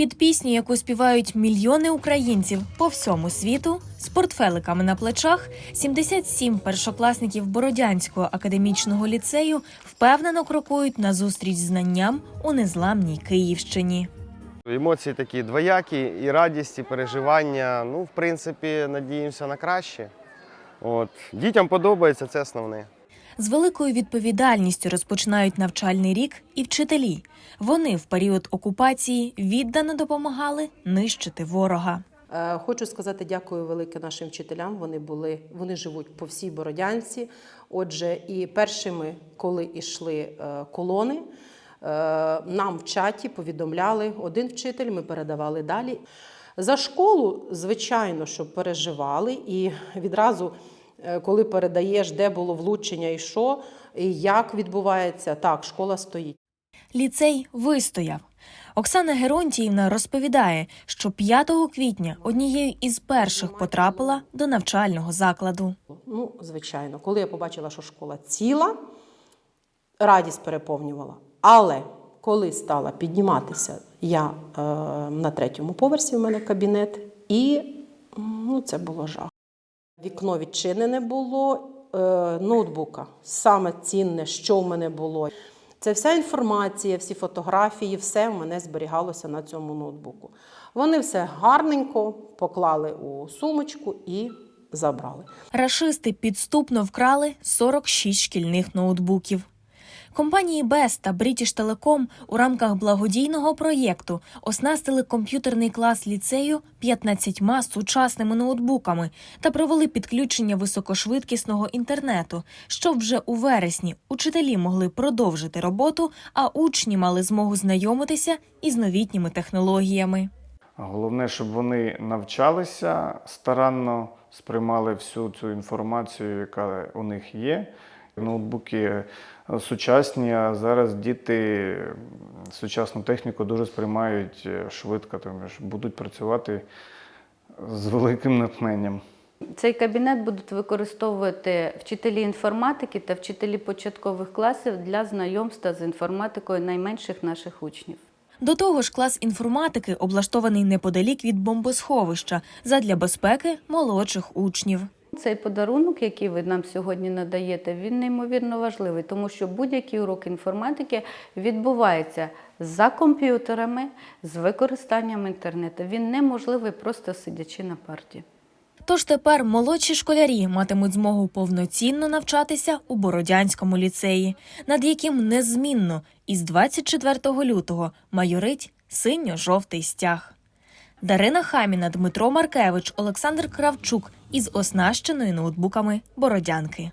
Під пісню, яку співають мільйони українців по всьому світу, з портфеликами на плечах, 77 першокласників Бородянського академічного ліцею впевнено крокують на зустріч знанням у незламній Київщині. Емоції такі двоякі, і радість, і переживання. Ну, в принципі, надіємося на краще. От. Дітям подобається, це основне. З великою відповідальністю розпочинають навчальний рік і вчителі. Вони в період окупації віддано допомагали нищити ворога. Е, Хочу сказати дякую велике нашим вчителям. Вони були, вони живуть по всій Бородянці. Отже, і першими, коли йшли е, колони, е, нам в чаті повідомляли один вчитель, ми передавали далі. За школу, звичайно, що переживали, і відразу, коли передаєш, де було влучення і що, і як відбувається, так, школа стоїть. Ліцей вистояв. Оксана Геронтіївна розповідає, що 5 квітня однією із перших потрапила до навчального закладу. Ну, звичайно, коли я побачила, що школа ціла, радість переповнювала. Але коли стала підніматися, я е, на третьому поверсі в мене кабінет, і ну, це було жах. Вікно відчинене було е, ноутбука. Саме цінне, що в мене було. Це вся інформація, всі фотографії, все в мене зберігалося на цьому ноутбуку. Вони все гарненько поклали у сумочку і забрали. Рашисти підступно вкрали 46 шкільних ноутбуків. Компанії Бес та British Telecom у рамках благодійного проєкту оснастили комп'ютерний клас ліцею 15 сучасними ноутбуками та провели підключення високошвидкісного інтернету, щоб вже у вересні учителі могли продовжити роботу, а учні мали змогу знайомитися із новітніми технологіями. Головне, щоб вони навчалися старанно, сприймали всю цю інформацію, яка у них є. Ноутбуки е, сучасні, а зараз діти сучасну техніку дуже сприймають е, швидко, тому що будуть працювати з великим натхненням. Цей кабінет будуть використовувати вчителі інформатики та вчителі початкових класів для знайомства з інформатикою найменших наших учнів. До того ж, клас інформатики облаштований неподалік від бомбосховища задля безпеки молодших учнів. Цей подарунок, який ви нам сьогодні надаєте, він неймовірно важливий, тому що будь-який урок інформатики відбувається за комп'ютерами з використанням інтернету. Він неможливий просто сидячи на парті. Тож тепер молодші школярі матимуть змогу повноцінно навчатися у Бородянському ліцеї, над яким незмінно із 24 лютого майорить синьо-жовтий стяг. Дарина Хаміна, Дмитро Маркевич, Олександр Кравчук із оснащеною ноутбуками Бородянки.